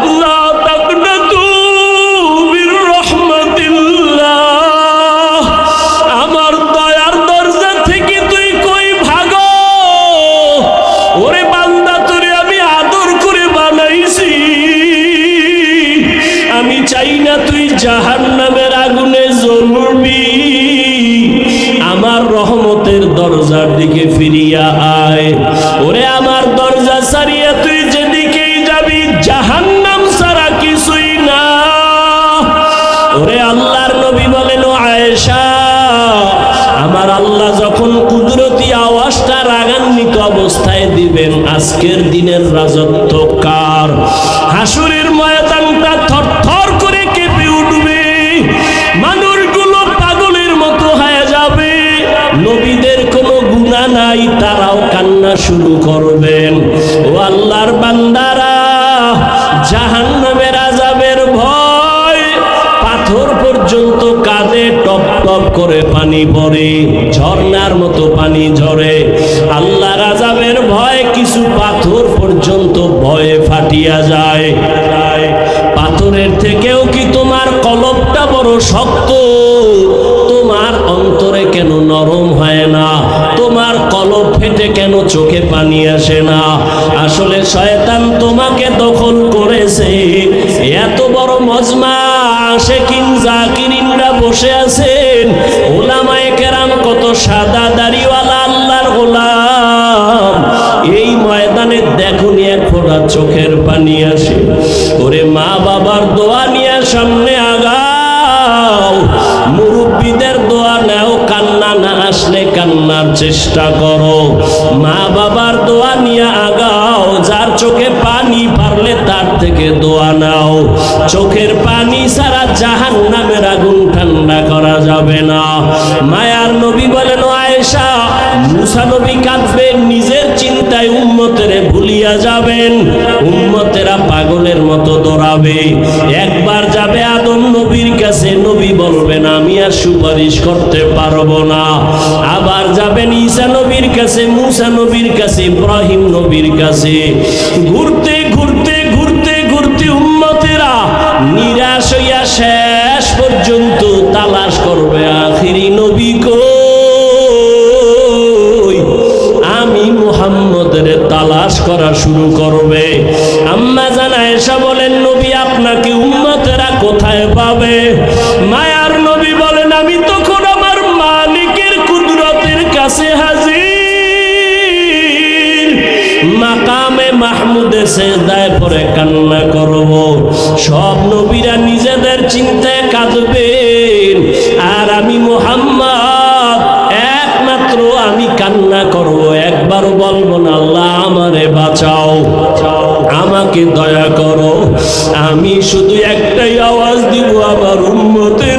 우리 আল্লাহ যখন কুদরতি আওয়াজটা রাগান্বিত অবস্থায় দিবেন, আজকের দিনের রাজত্ব কার? হাসুরের ময়দানটা থরথর করে কেঁপে উঠবে, মানুষগুলো পাগলের মতো হয়ে যাবে, নবীদের কোনো গুণা নাই, তারাও কান্না শুরু করবেন। ও আল্লাহর বান্দারা, জাহান্নামের আজাবের ভয়, পাথর পর্যন্ত কাঁধে টপ টপ করে পানি পড়ে পানি ঝরে। আল্লাহ রাজাবের ভয় কিছু পাথর পর্যন্ত ভয়ে ফাটিয়া যায়। পাথরের থেকেও কি তোমার কলবটা বড় শক্ত? তোমার অন্তরে কেন নরম হয় না? তোমার কলব ফেটে কেন চোখে পানি আসে না? আসলে শয়তান তোমাকে দখল করেছে। এত বড় মজমা আসে কিন জাকিরিনরা বসে আছেন। ওলামায়ে কেরাম কত সাদা দাড়িওয়ালা চোখের পানি আসে। ওরে মা বাবার দোয়া নিয়ে সামনে আগাও। মুরব্বীদের দোয়া নাও, কান্না না আসলে কান্নার চেষ্টা করো। মা বাবার দোয়া নিয়ে আগাও, যার চোখে পানি পারলে তার থেকে দোয়া নাও। চোখের পানি সারা জাহান নামের আগুন ঠান্ডা করা যাবে না। মায়ার নবী বলেন "ও আয়েশা মুসা কাঁদবে, নিজের চিন্তায় উম্মতেরে ভুলিয়া যাবেন, উম্মতেরা পাগলের মতো দৌড়াবে। একবার যাবে আদম নবীর কাছে, নবী বলবেন আমি আর সুপারিশ করতে পারব না। আবার যাবেন ঈসা নবীর কাছে, মুসা নবীর কাছে, ইব্রাহিম নবীর কাছে। ঘুরতে আমি কান্না করব, একবার বলব না, আল্লাহ আমারে বাঁচাও। আমাকে দয়া করো। আমি শুধু একটাই আওয়াজ দিব, আমার উম্মতের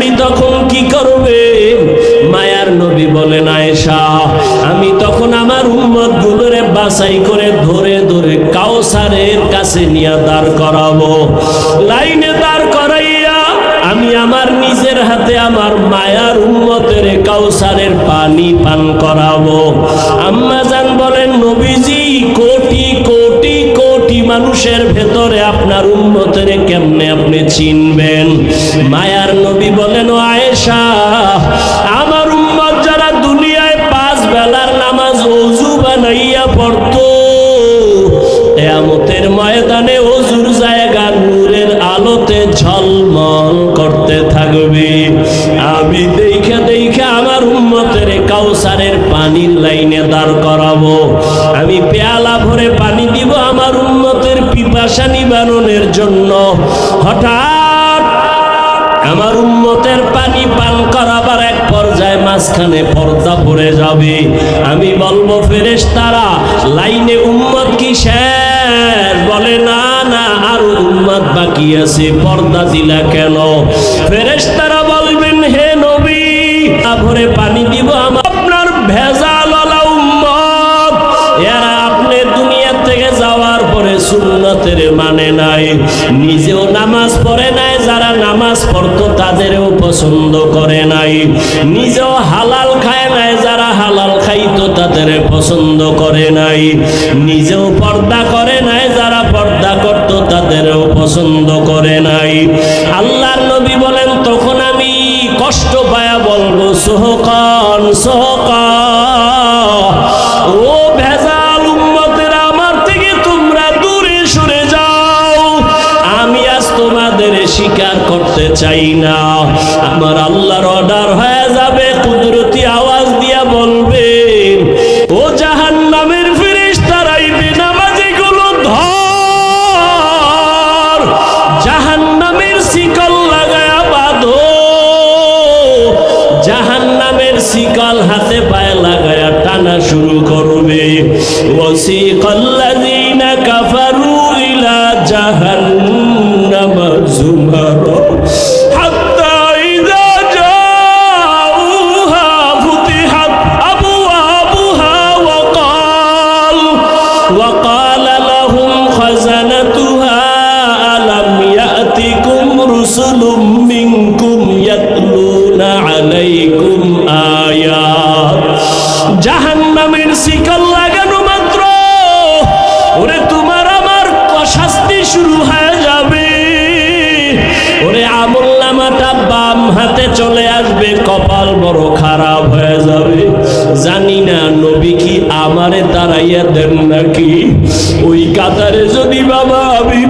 আপনি তখন কি করবেন মায়ার নবী বলেন, আয়েশা, আমি তখন আমার উম্মত গুলোরে বাছাই করে ধরে ধরে কাউসারের কাছে নিয়ে দাঁড় করাবো। লাইনে দাঁড় করাইয়া আমি আমার নিজের হাতে আমার মায়ার উম্মতের কাউসারের পানি পান করাবো। আম্মা জান বলেন, নবীজি, কোটি কোটি কোটি মানুষের ভেতরে আপনার উম্মতের কেমনে আপনি চিনবেন? মায়ার নবী বলেন আয়েশা, আমার উম্মত যারা দুনিয়ায় পাঁচ বেলার নামাজ অজু বানাইয়া পড়তো, কেয়ামতের ময়দানে অজুর জায়গা নূরের আলোতে ঝলমল করতে থাকবে। আমি দেখে দেখে আমার উম্মতের কাউসারের পানির লাইনে দাঁড় করাবো। আমি পেয়ালা ভরে পানি দিব আমার উম্মতের পিপাসা নিবারণের জন্য। হঠাৎ আমার উন্মতের পানি পান করাবার এক পর্যায়ে মাঝখানে পর্দা পড়ে যাবে। আমি বলব ফেরেশ তারা লাইনে উম্মত কি শেষ? বলে, না না, আর উম্মত বাকি আছে, পর্দা দিলা কেন? ফেরেশ তারা বলবেন, হে নবী ভরে পানি দিব আমার। আপনার ভেজাল উম্মত, এরা আপনি দুনিয়া থেকে যাওয়ার পরে সুন্নতের মানে নাই। নিজেও নামাজ পড়ে পছন্দ করে নাই। নিজেও হালাল খায় নাই, যারা হালাল খাইতো তাদের পছন্দ করে নাই। নিজেও পর্দা করে নাই, যারা পর্দা করতো তাদেরও পছন্দ করে নাই। চাই না। আমার আল্লাহর অর্ডার হয়ে যাবে। কাতারে যদি বাবা আমি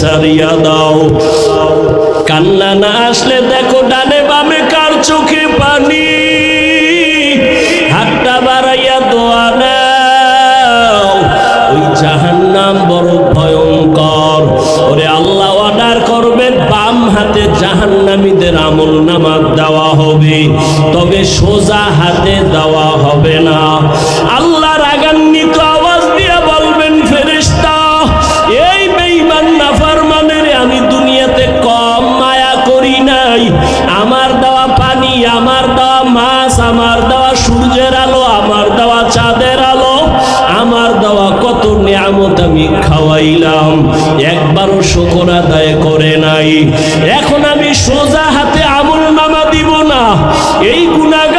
সারিয়া দাও। কান্না না আসলে দেখো ডানে বামে কার চোখে পানি। হাতটা বাড়াইয়া দোয়া নাও। ওই বড় ভয়ঙ্কর। ওরে আল্লাহ অর্ডার করবেন, বাম হাতে জাহান্নামীদের আমল নামাজ দেওয়া হবে, তবে সোজা হাতে দেওয়া হবে না। আল্লাহ আমি খাওয়াইলাম। একবারও শকর আদায় করে নাই। এখন আমি সোজা হাতে আমুল নামা দিব না। এই গুণাগার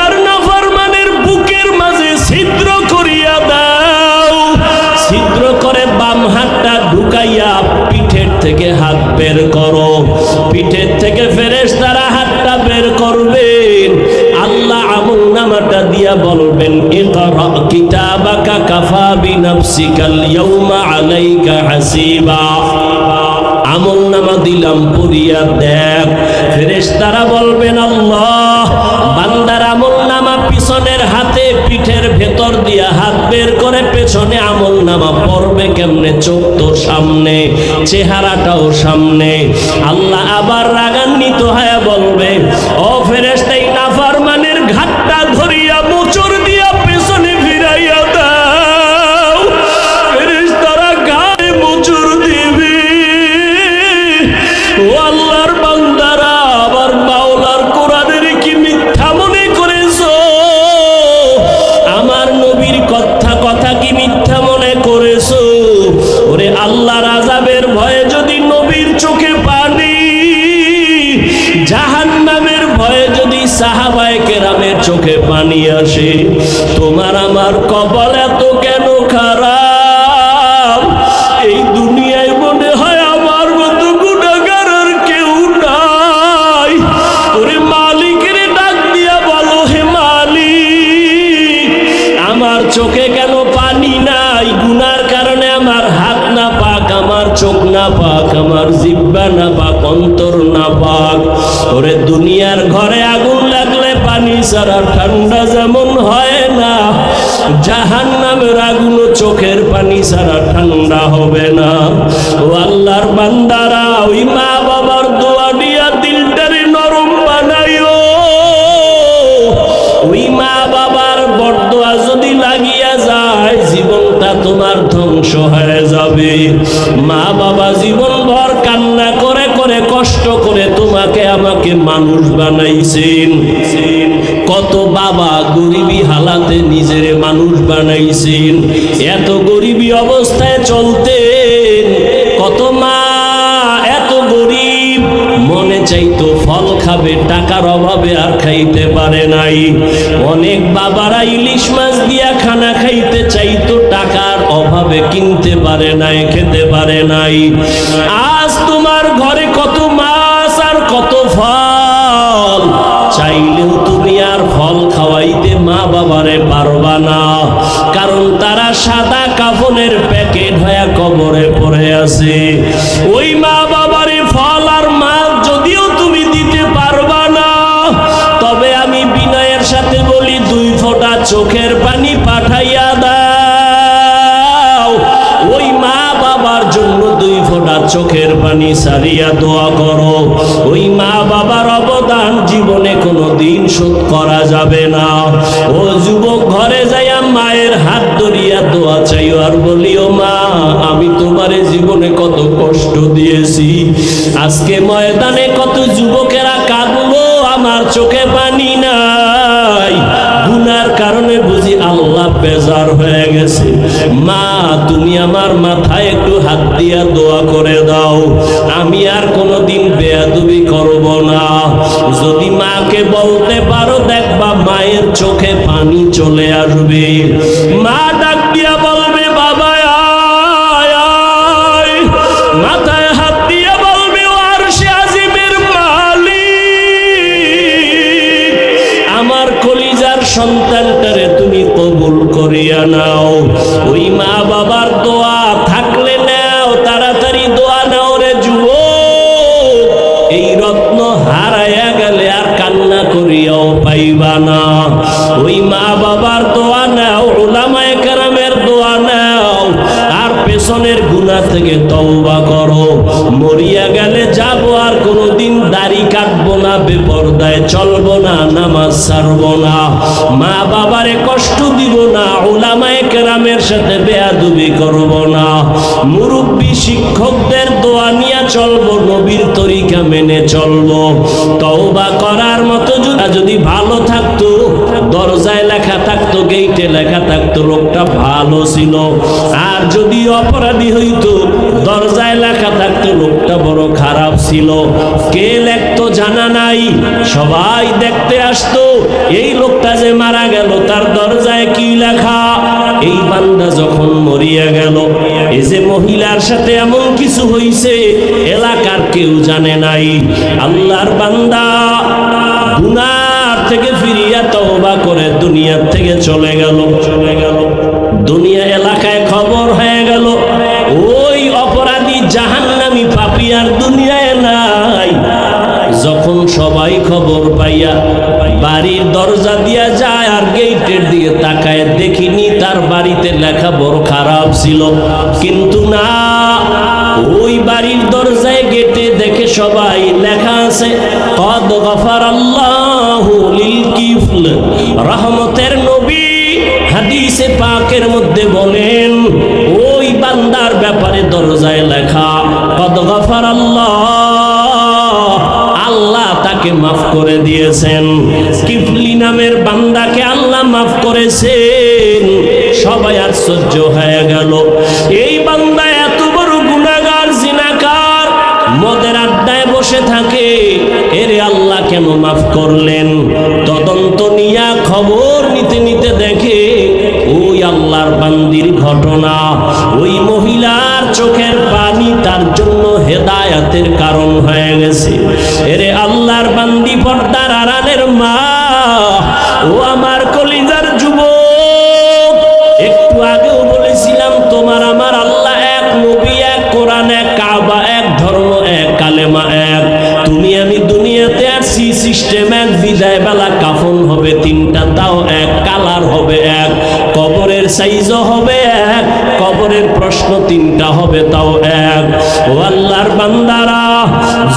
বিনাফসিকাল ইয়াউমা আলাইকা হাসিবা। আমল নামা দিলাম পড়িয়া দেখ। ফেরেশতারা বলবেন, আল্লাহ, বান্দার আমল নামা পিছনের হাতে পিঠের ভেতর দিয়া হাত বের করে পেছনে আমল নামা পড়বে কেমনে? চোখ তো সামনে, চেহারাটাও সামনে। আল্লাহ আবার রাগান্বিত হয়ে বলবে, ও ফেরেশতাই, নাফরমানের ঘাটটা ধরিয়া পানি আসে তোমার আমার কপাল এত কেন খারাপ? এই দুনিয়ায় মনে হয় আমার মতো গুণাগারের কেউ নাই। ওরে মালিকের ডাক দিয়া বলো, হে মালিক, আমার চোখে কেন পানি নাই? গুনার কারণে আমার হাত না পাক, আমার চোখ না পাক, আমার জিব্বা না পাক, অন্তর না পাক। ওরে দুনিয়ার ঘরে আগুন ছাড়া ঠান্ডা যেমন হয় না জাহান নামের আগুন চোখের পানি ছাড়া ঠান্ডা হবে না। ও আল্লাহর বান্দারা, ওই মা বাবার দোয়া দিয়া দিলটারে নরম বানাইও। ওই মা বাবার বরদোয়া যদি লাগিয়া যায়, জীবনটা তোমার ধ্বংস হয়ে যাবে। মা বাবা জীবন ভর কান্না করে করে কষ্ট করে তোমাকে আমাকে মানুষ বানাইছেন। কত বাবা গরিবী হালাতে নিজের মানুষ বানাইছেন। এত গরিবী অবস্থায় চলতেন। কত মা এত গরিব, মনে চাইতো ফল খাবে, টাকার অভাবে আর খাইতে পারে নাই। অনেক বাবারা ইলিশ মাছ দিয়া খানা খাইতে চাইতো, টাকার অভাবে কিনতে পারে নাই, খেতে পারে নাই। আজ আছে। ওই মা বাবারে ফল আর মাছ যদিও তুমি দিতে পারবা না, তবে আমি বিনয়ের সাথে বলি, দুই ফোঁটা চোখের পানি পাঠাইয়া দাও। ওই মা বাবার জন্য দুই ফোঁটা চোখের পানি সারিয়া দোয়া করো। ওই মা বাবার অবদান জীবনে কোনো দিন শোধ করা যাবে না। ও যুবক ঘরে যাইয়া মায়ের হাত ধরিয়া দোয়া চাইও আর বলিও আমি তোমারে জীবনে কত কষ্ট দিয়েছি। আজকে ময়দানে কত যুবকেরা কাঁদলো, আমার চোখে পানি নাই। গুনার কারণে বুঝি আল্লাহ বেজার হয়ে গেছে। মা, তুমি আমার মাথায় একটু হাত দিয়া দোয়া করে দাও। আমি আর কোনোদিন বেয়াদবি করব না। যদি মাকে বলতে পারো, দেখবা মায়ের চোখে পানি চলে আসবে। মা ডাক দিয়া Jana আর যদি অপরাধী হইতো, দরজায় লেখা থাকতো, লোকটা বড় খারাপ ছিল। কে লেখতো জানা নাই। সবাই দেখতে আসতো, এই লোকটা যে মারা গেল, তার দরজায় কি লেখা? এই বান্দা যখন মরিয়া গেল এই যে মহিলার সাথে এমন কিছু হইছে, এলাকার কেউ জানে নাই। আল্লাহর বান্দা গুনার থেকে ফিরিয়া তওবা করে দুনিয়ার থেকে চলে গেল চলে গেল। দুনিয়া এলাকায় খবর হয়ে গেল, ওই অপরাধী জাহান্নামী পাপি আর দুনিয়ায় নাই। যখন সবাই খবর পাইয়া বাড়ির দরজা দিয়া যায় আর গেটের দিকে তাকায়, দেখিনি তার বাড়িতে লেখা বড় খারাপ ছিল। কিন্তু না, ওই বাড়ির দরজায় গেটে দেখে সবাই লেখা আছে, কদ গফার আল্লাহ রহমতের নবী হাদিসে পাকের মধ্যে বলেন, ওই বান্দার ব্যাপারে দরজায় লেখা, কদ গফার আল্লাহ আল্লাহ তাকে মাফ করে দিয়েছেন। কিফলি নামের বান্দাকে আল্লাহ মাফ করেছেন। সবাই আশ্চর্য হয়ে গেল। এই বান্দা এত বড় গুণাগার জিনাকার, মদের আড্ডায় বসে থাকে। এরে আল্লাহ কেন মাফ করলেন? তদন্ত নিয়া খবর নিতে নিতে দেখে আল্লাহর বান্দির ঘটনা। ওই মহিলার চোখের পানি তার জন্য হেদায়াতের কারণ হয়ে গেছে। এরে আল্লাহর বান্দি পর্দার আড়ালের মা, ও আমার কলিজার যুব একটু আগেও বলেছিলাম, তোমার আমার আল্লাহ এক নবী, এক কোরআন, এক কাবা, এক ধর্ম, এক কালেমা, এক। তুমি আমি দুনিয়াতে আসি সিস্টেম এক বিদায় বেলা কাফন হবে তিনটা, তাও এক, কালার হবে এক। কবরের সাইজও হবে এক, কবরের প্রশ্ন তিনটা হবে তাও এক। ও আল্লাহর বান্দারা,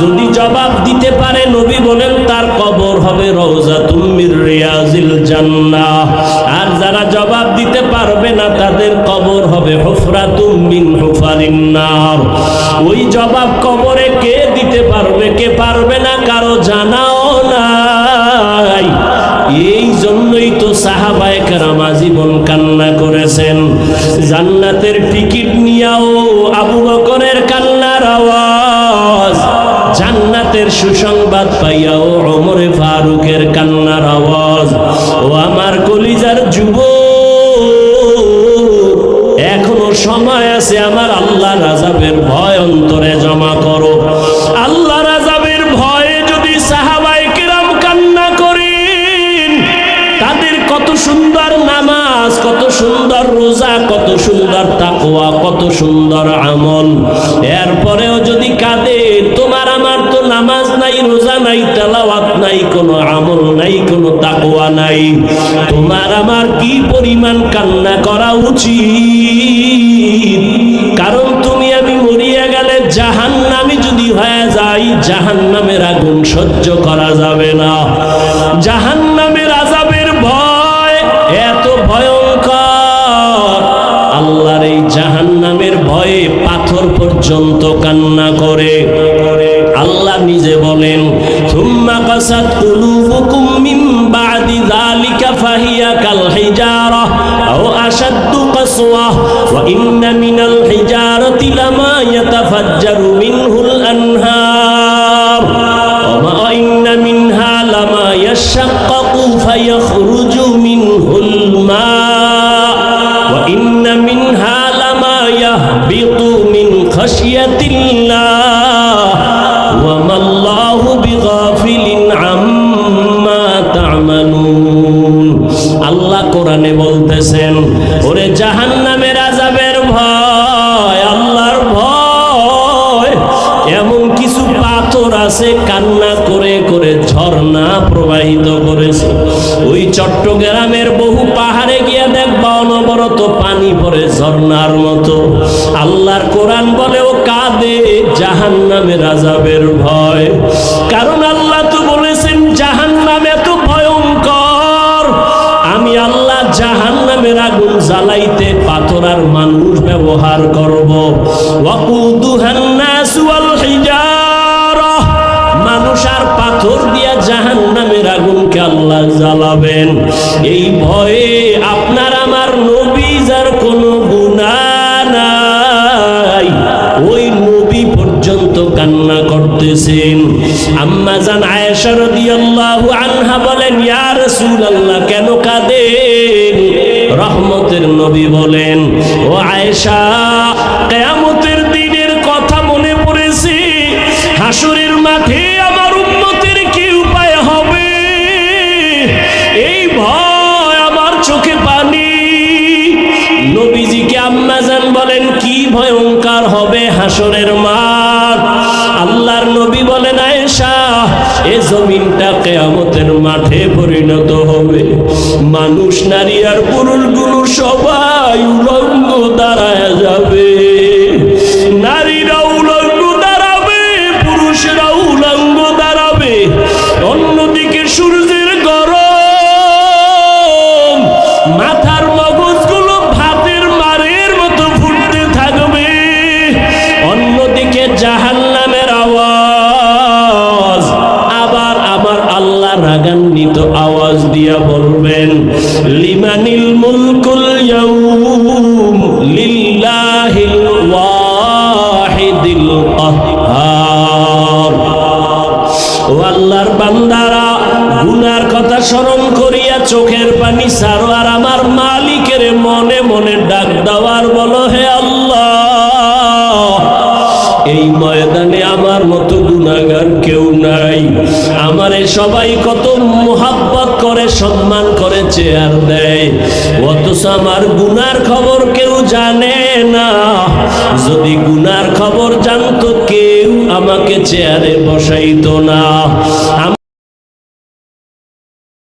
যদি জবাব দিতে পারে নবী বলেন, তার কবর হবে রওজা তুমির রিয়াজিল জান্নাহ। আর যারা জবাব দিতে পারবে না, তাদের কবর হবে হুফরা তুমিন হুফারিন নার। ওই জবাব কবরে কে দিতে পারবে, কে পারবে না, কারও জানাও নাই। এই জন্যই তো সাহাবায়ে কেরাম আজীবন কান্না করেছেন। জান্নাতের টিকিট নাই, কোনো তাকওয়া নাই। তোমার আমার কি পরিমাণ কান্না করা উচিত? কারণ তুমি আমি মরিয়া গেলে জাহান নামে যদি হয়ে যাই জাহান নামের আগুন সহ্য করা যাবে না। জাহান নামের আজাবের ভয় এত ভয়ঙ্কর। আল্লাহর এই জাহান নামের ভয়ে পাথর পর্যন্ত কান্না করে। আল্লাহ নিজে বলেন, থুম্মা কাসাত হিজারাতি লামা ইয়াতাফাজ্জারু মিনহুল প্রবাহিত ওই চট্টগ্রামের বহু পাহাড়ে গিয়ে দেখবা অনবরত পানি পড়ে ঝর্ণার মতো। আল্লাহর কোরআন বলে ও কাঁদে জাহান নামে রাজাবের ভয়। কারণ আল্লাহ তো বলেছেন জাহান নামে এত ভয়ঙ্কর। আমি আল্লাহ জাহান নামের আগুন জ্বালাইতে পাথর আর মানুষ ব্যবহার করব। ওয়াকুদুহান আল্লাহ জ্বালাবেন। এই ভয়ে আপনার আমার নবী যার কোনো গুণা নাই। ওই নবী পর্যন্ত কান্না করতেছেন। আম্মা জান আয়েশা রাদিয়াল্লাহু আনহা বলেন, ইয়া রাসূলুল্লাহ, কেন রহমতের নবী বলেন, ও আয়েশা, কিয়ামতের কি হবে হাসরের মাঠ। আল্লাহর নবী বলেন, আয়েশা, এ জমিনটা কেয়ামতের মাঠে পরিণত হবে। মানুষ, নারী আর পুরুষগুলো সবাই উলঙ্গ দাঁড়ায় চেয়ার দেয়। অথচ আমার গুনার খবর কেউ জানে না। যদি গুনার খবর জানতো কেউ আমাকে চেয়ারে বসাইতো না।